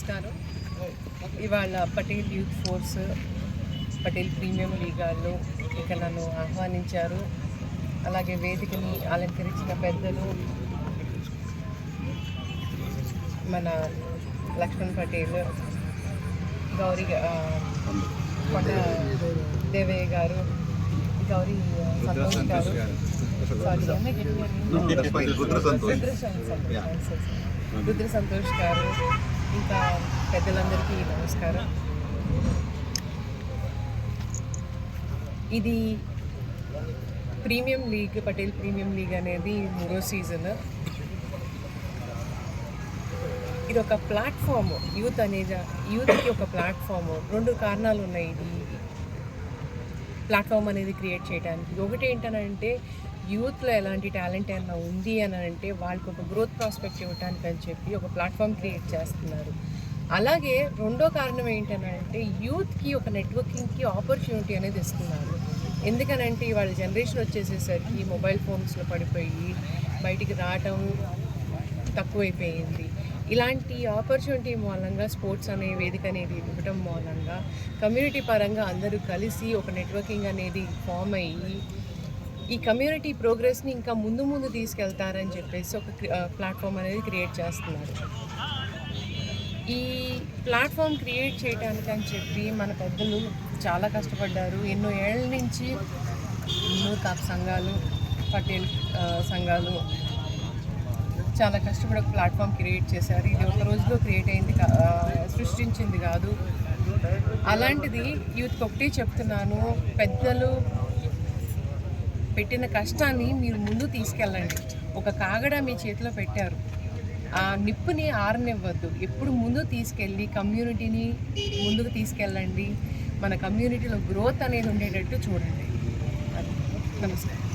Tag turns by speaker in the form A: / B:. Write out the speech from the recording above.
A: నమస్కారం. ఇవాళ Patel youth force Patel premium లీగాల్లో ఇక నన్ను ఆహ్వానించారు. అలాగే వేదికని అలంకరించిన పెద్దలు మన లక్ష్మణ్ పటేల్ గౌరీ కొండ దేవయ్య గారు గౌరీ సంతోష్ గారు.
B: రుద్ర సంతోష్.
A: గారు. ఇంకా పెద్దలందరికీ నమస్కారం. ఇది premium league Patel premium league అనేది మూడో సీజన్. ఇది ఒక ప్లాట్ఫామ్. యూత్ అనేది యూత్కి ఒక ప్లాట్ఫామ్. రెండు కారణాలు ఉన్నాయి ఇది. ప్లాట్ఫామ్ అనేది క్రియేట్ చేయడానికి. ఒకటి ఏంటనంటే యూత్లో ఎలాంటి టాలెంట్ ఏమైనా ఉంది అని అంటే వాళ్ళకి ఒక గ్రోత్ ప్రాస్పెక్ట్ ఇవ్వడానికి అని చెప్పి ఒక ప్లాట్ఫామ్ క్రియేట్ చేస్తున్నారు. అలాగే రెండో కారణం ఏంటనంటే యూత్కి ఒక నెట్వర్కింగ్కి ఆపర్చునిటీ అనేది ఇస్తున్నారు. ఎందుకనంటే వాళ్ళ జనరేషన్ వచ్చేసేసరికి మొబైల్ ఫోన్స్లో పడిపోయి బయటికి రావటం తక్కువైపోయింది. ఇలాంటి ఆపర్చునిటీ మూలంగా స్పోర్ట్స్ అనే వేదిక అనేది ఇవ్వడం మూలంగా కమ్యూనిటీ పరంగా అందరూ కలిసి ఒక నెట్వర్కింగ్ అనేది ఫామ్ అయ్యి ఈ కమ్యూనిటీ ప్రోగ్రెస్ని ఇంకా ముందు ముందు తీసుకెళ్తారని చెప్పేసి ఒక ప్లాట్ఫామ్ అనేది క్రియేట్ చేస్తున్నారు. ఈ ప్లాట్ఫామ్ క్రియేట్ చేయడానికి అని చెప్పి మన పెద్దలు చాలా కష్టపడ్డారు. ఎన్నో ఏళ్ళ నుంచి నూరు కాపు సంఘాలు పటేల్ సంఘాలు చాలా కష్టపడి ఒక ప్లాట్ఫామ్ క్రియేట్ చేశారు. ఇది ఒక రోజులో క్రియేట్ అయింది కా- సృష్టించింది కాదు. అలాంటిది యూత్కి ఒకటే చెప్తున్నాను. పెద్దలు పెట్టిన కష్టాన్ని మీరు ముందు తీసుకెళ్ళండి. ఒక కాగడ మీ చేతిలో పెట్టారు. ఆ నిప్పుని ఆరనివ్వద్దు. ఎప్పుడు ముందు తీసుకెళ్ళి కమ్యూనిటీని ముందుకు తీసుకెళ్ళండి. మన కమ్యూనిటీలో గ్రోత్ అనేది ఉండేటట్టు చూడండి. నమస్కారం.